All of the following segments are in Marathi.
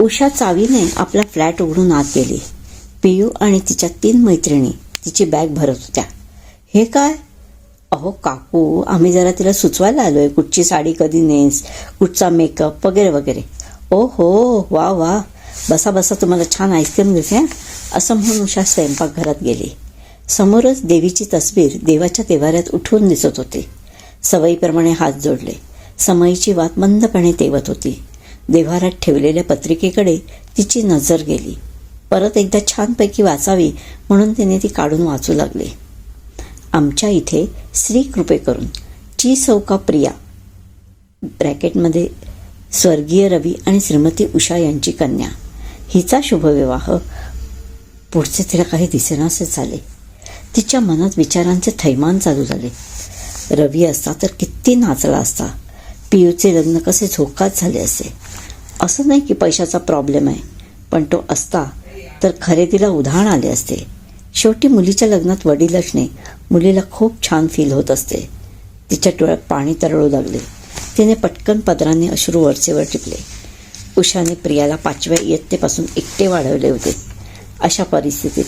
उषा चावीने आपला फ्लॅट उघडून आत गेली. पियू आणि तिच्या तीन मैत्रिणी तिची बॅग भरत होत्या. हे काय? अहो काकू आम्ही जरा तिला सुचवायला आलोय. कुठची साडी कधी नेस कुठचा मेकअप वगैरे वगैरे. ओ हो वा वा. बसा बसा तुम्हाला छान आईस्क्रीम देते असं म्हणून उषा स्वयंपाकघरात गेली. समोरच देवीची तस्वीर देवाच्या देवाऱ्यात उठून दिसत होती. सवयीप्रमाणे हात जोडले. समयीची वात मंदपणे तेवत होती. देव्हारात ठेवलेल्या पत्रिकेकडे तिची नजर गेली. परत एकदा छानपैकी वाचावी म्हणून तिने ती काढून वाचू लागली. आमच्या इथे श्री कृपे करून ची सौका प्रिया. ब्रॅकेटमध्ये स्वर्गीय रवी आणि श्रीमती उषा यांची कन्या. हिचा शुभविवाह. पुढचे तिला काही दिसेनासे झाले. तिच्या मनात विचारांचे थैमान चालू झाले. रवी असता तर किती नाचला असता. पियूचे लग्न कसे झोकात झाले असे? असं नाही की पैशाचा प्रॉब्लेम आहे पण तो असता तर खरेदीला उधाण आले असते. शेवटी मुलीच्या लग्नात वडील असणे मुलीला खूप छान फील होत असते. तिच्या डोळ्यात पाणी तरळू लागले. तिने पटकन पदराने अश्रू वरचेवर टिपले. उषाने प्रियाला पाचव्या इयत्तेपासून एकटे वाढवले होते. अशा परिस्थितीत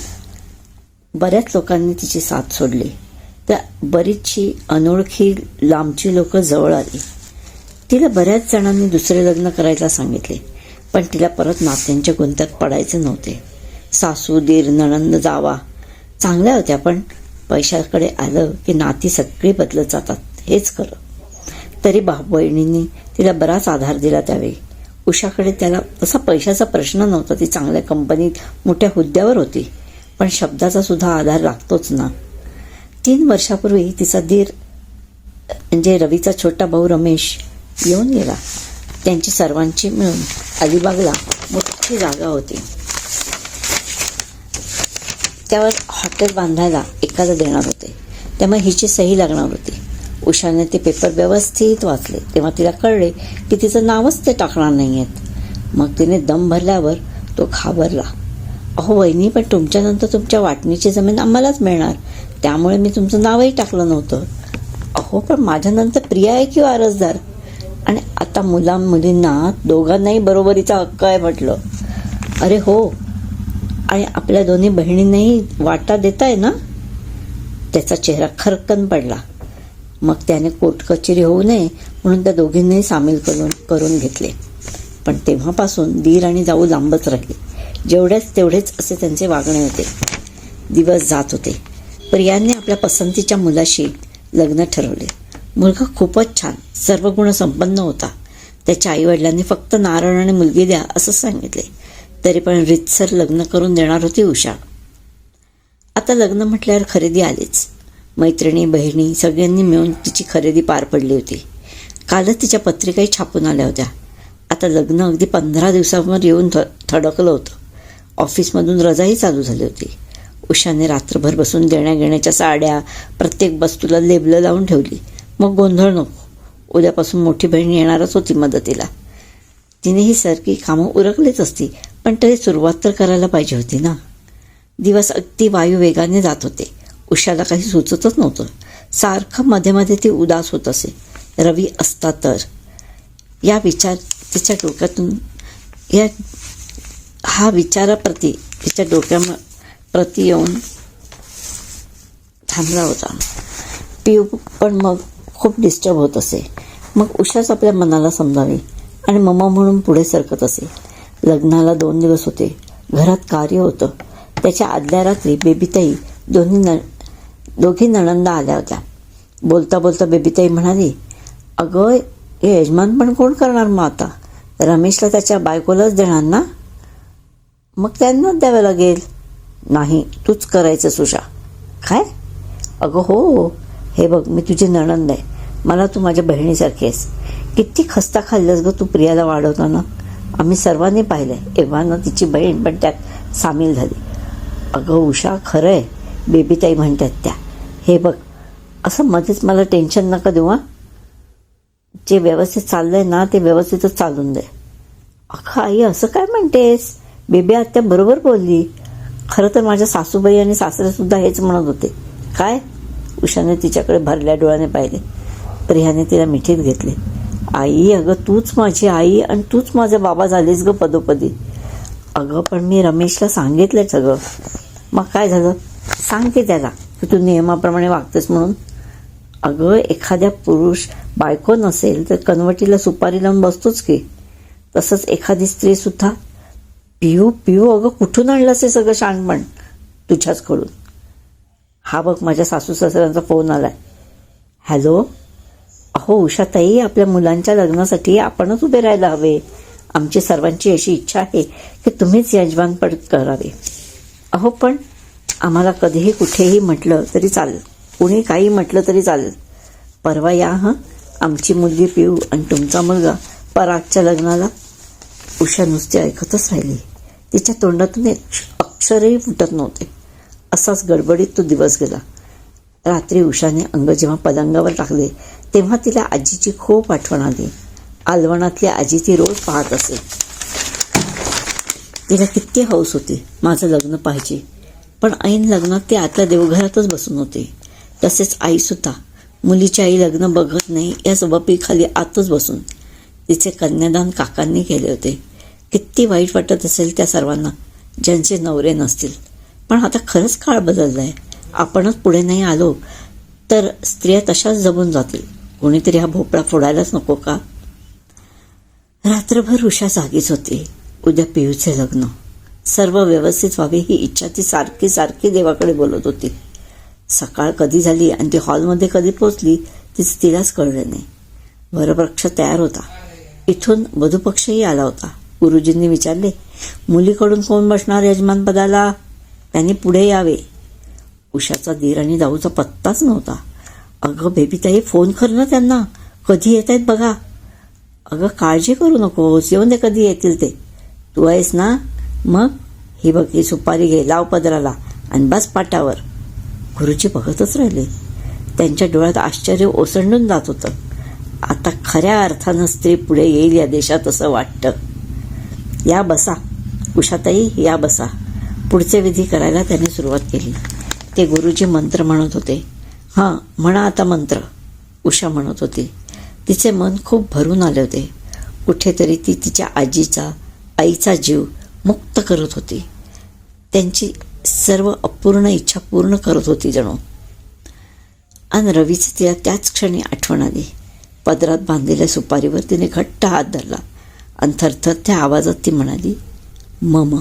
बऱ्याच लोकांनी तिची साथ सोडली. त्या बरीचशी अनोळखी लांबची लोकं जवळ आली. तिला बऱ्याच जणांनी दुसरे लग्न करायला सांगितले पण तिला परत नात्यांच्या गुंत्यात पडायचे नव्हते. सासू दीर नणंद जावा. चांगल्या होत्या पण पैशाकडे आलं की नाती सगळी बदलत जातात हेच खरं. तरी बाप बहिणींनी तिला बराच आधार दिला त्यावेळी. उषाकडे त्याला तसा पैशाचा प्रश्न नव्हता ती चांगल्या कंपनीत मोठ्या हुद्द्यावर होती पण शब्दाचा सुद्धा आधार लागतोच ना. तीन वर्षापूर्वी तिचा धीर म्हणजे रवीचा छोटा भाऊ रमेश येऊन गेला. त्यांची सर्वांची मिळून अलिबागला मोठी जागा होती. त्यावर हॉटेल बांधायला एकाला देणार होते. त्यामुळे हिची सही लागणार होती. उषाने ते पेपर व्यवस्थित वाचले. तेव्हा तिला कळले की तिचं नावच ते टाकणार नाही आहेत मग तिने दम भरल्यावर तो घाबरला. अहो वहिनी पण तुमच्यानंतर तुमच्या वाटणीची जमीन आम्हालाच मिळणार. त्यामुळे मी तुमचं नावही टाकलं नव्हतं. अहो पण माझ्यानंतर प्रिया आहे किंवा वारसदार आणि आता मुला मुलींना दोघांनाही बरोबरीचा हक्क आहे म्हटलं. अरे हो. आणि आपल्या दोन्ही बहिणींनाही वाटा देताय ना? त्याचा चेहरा खरकन पडला. मग त्याने कोर्ट कचेरी होऊ नये म्हणून त्या दोघींनाही सामील करून करून घेतले. पण तेव्हापासून दीर आणि जाऊ लांबच राहिले. जेवढेच तेवढेच असे त्यांचे वागणे होते. दिवस जात होते. प्रियांनी आपल्या पसंतीच्या मुलाशी लग्न ठरवले. मुलगा खूपच छान सर्व गुण संपन्न होता. त्याच्या आईवडिलांनी फक्त नारळ आणि मुलगी द्या असं सांगितले. तरी पण रितसर लग्न करून देणार होती उषा. आता लग्न म्हटल्यावर खरेदी आलीच. मैत्रिणी बहिणी सगळ्यांनी मिळून तिची खरेदी पार पडली होती. कालच तिच्या पत्रिकाही छापून आल्या होत्या. आता लग्न अगदी पंधरा दिवसांवर येऊन थ थडकलं होतं. ऑफिसमधून रजाही चालू झाली होती. उषाने रात्रभर बसून देण्याघेण्याच्या साड्या प्रत्येक वस्तूला लेबलं लावून ठेवली. मग गोंधळ नको. उद्यापासून मोठी बहीण येणारच होती मदतीला. तिने ही सारखी कामं उरकलीच असती पण तरी सुरुवात तर करायला पाहिजे होती ना. दिवस अगदी वायू वेगाने जात होते. उषाला काही सुचतच नव्हतं. सारखं मध्ये मध्ये ती उदास होत असे. रवी असता तर. या विचार तिच्या डोक्यातून या हा विचाराप्रती तिच्या डोक्या प्रती येऊन थांबला होता. पिऊ पण मग खूप डिस्टर्ब होत असे. मग उषाच आपल्या मनाला समजावी आणि मम्मा म्हणून पुढे सरकत असे. लग्नाला दोन दिवस होते. घरात कार्य होतं. त्याच्या आदल्या रात्री बेबीताई दोन्ही न दोघी नणंदा आल्या होत्या. बोलता बोलता बेबीताई म्हणाली अगं हे यजमान पण कोण करणार मग आता? रमेशला त्याच्या बायकोलाच देणार ना? मग त्यांनाच द्यावं लागेल. नाही तूच करायचं सुषा काय? अगं हो. हे बघ मी तुझी नणंद आहे. मला तू माझ्या बहिणीसारखी आहेस. किती खस्ता खाल्लंस ग तू प्रियाला वाढवताना. आम्ही सर्वांनी पाहिलंय. एव्हाना तिची बहीण पण त्यात सामील झाली. अगं उषा खरं आहे बेबीताई म्हणतात त्या. हे बघ असं मध्येच मला टेन्शन नका देऊ हां. जे व्यवस्थित चाललंय ना ते व्यवस्थितच चालून दे. अगं आई असं काय म्हणतेस? बेबी आत्या बरोबर बोलली. खरं तर माझ्या सासूबाई आणि सासरेसुद्धा हेच म्हणत होते. काय? उषाने तिच्याकडे भरल्या डोळ्याने पाहिले. प्रियाने तिला मिठीत घेतले. आई अगं तूच माझी आई आणि तूच माझा बाबा झालीस ग पदोपदी. अगं पण मी रमेशला सांगितलंय सगळं. मग काय झालं? सांगते त्याला. की तू नियमाप्रमाणे वागतेस म्हणून. अगं एखाद्या पुरुष बायको नसेल तर कनवटीला सुपारी लावून बसतोच की. तसंच एखादी स्त्री सुद्धा. पिऊ पिऊ अगं कुठून आणलंस हे सगळं शहाणपण तुझ्याचकडून हा बघ माझ्या सासू सासऱ्यांचा फोन आलाय. हॅलो? अहो उषाताई आपल्या मुलांच्या लग्नासाठी आपणच उभे राहायला हवे. आमची सर्वांची अशी इच्छा आहे की तुम्हीच यजमान पड करावे. अहो पण आम्हाला कधीही कुठेही म्हटलं तरी चालेल. कुणी काही म्हटलं तरी चालेल. परवा या हं? आमची मुलगी पिऊ आणि तुमचा मुलगा परागच्या लग्नाला. उषा नुसती ऐकतच राहिली. तिच्या तोंडातून एक अक्षरही फुटत नव्हते. असाच गडबडीत तो दिवस गेला. रात्री उषाने अंग जेव्हा पलंगावर टाकले तेव्हा तिला आजीची खूप आठवण आली. आलवणातली आजी ती रोज पाहत असे. तिला किती हौस होती माझं लग्न पाहिजे. पण ऐन लग्नात ते आतल्या देवघरातच बसून होते. तसेच आईसुद्धा मुलीची आई लग्न बघत नाही या सबबीखाली आतच बसून. तिचे कन्यादान काकांनी केले होते. किती वाईट वाटत असेल त्या सर्वांना ज्यांचे नवरे नसतील. पण आता खरंच काळ बदलला आहे आपणच पुढे नाही आलो तर स्त्रिया तशाच जमून जातील. कोणीतरी हा भोपळा फोडायलाच नको का? रात्रभर उषा जागीच होती. उद्या पियूचे लग्न. सर्व व्यवस्थित व्हावे ही इच्छा ती सारखी सारखी देवाकडे बोलत होती. सकाळ कधी झाली आणि ती हॉलमध्ये कधी पोचली तीच तिलाच कळले नाही. वरपक्ष तयार होता. इथून वधूपक्षही आला होता. गुरुजींनी विचारले मुलीकडून कोण बसणार यजमानपदाला त्यांनी पुढे यावे. उषाचा दीर आणि दाऊचा पत्ताच नव्हता. अगं बेबीताई फोन कर ना त्यांना. कधी येत आहेत बघा. अगं काळजी करू नकोस येऊन दे कधी येतील ते. तू आहेस ना? मग? ही बघ ही सुपारी घे. लाव पदराला. आणि बस पाटावर. गुरुजी बघतच राहिले. त्यांच्या डोळ्यात आश्चर्य ओसंडून जात होतं. आता खऱ्या अर्थानं स्त्री पुढे येईल या देशात असं वाटतं. या बसा. उषाताई या बसा. पुढचे विधी करायला त्यांनी सुरुवात केली. ते गुरुजी मंत्र म्हणत होते. हां म्हणा आता मंत्र उषा म्हणत होती. तिचे मन खूप भरून आले होते. कुठेतरी ती तिच्या आजीचा आईचा जीव मुक्त करत होती. त्यांची सर्व अपूर्ण इच्छा पूर्ण करत होती जणू. आणि रवीची तिला त्याच क्षणी आठवण आली. पदरात बांधलेल्या सुपारीवर तिने घट्ट हात धरला. आणि थरथर त्या आवाजात ती म्हणाली मम.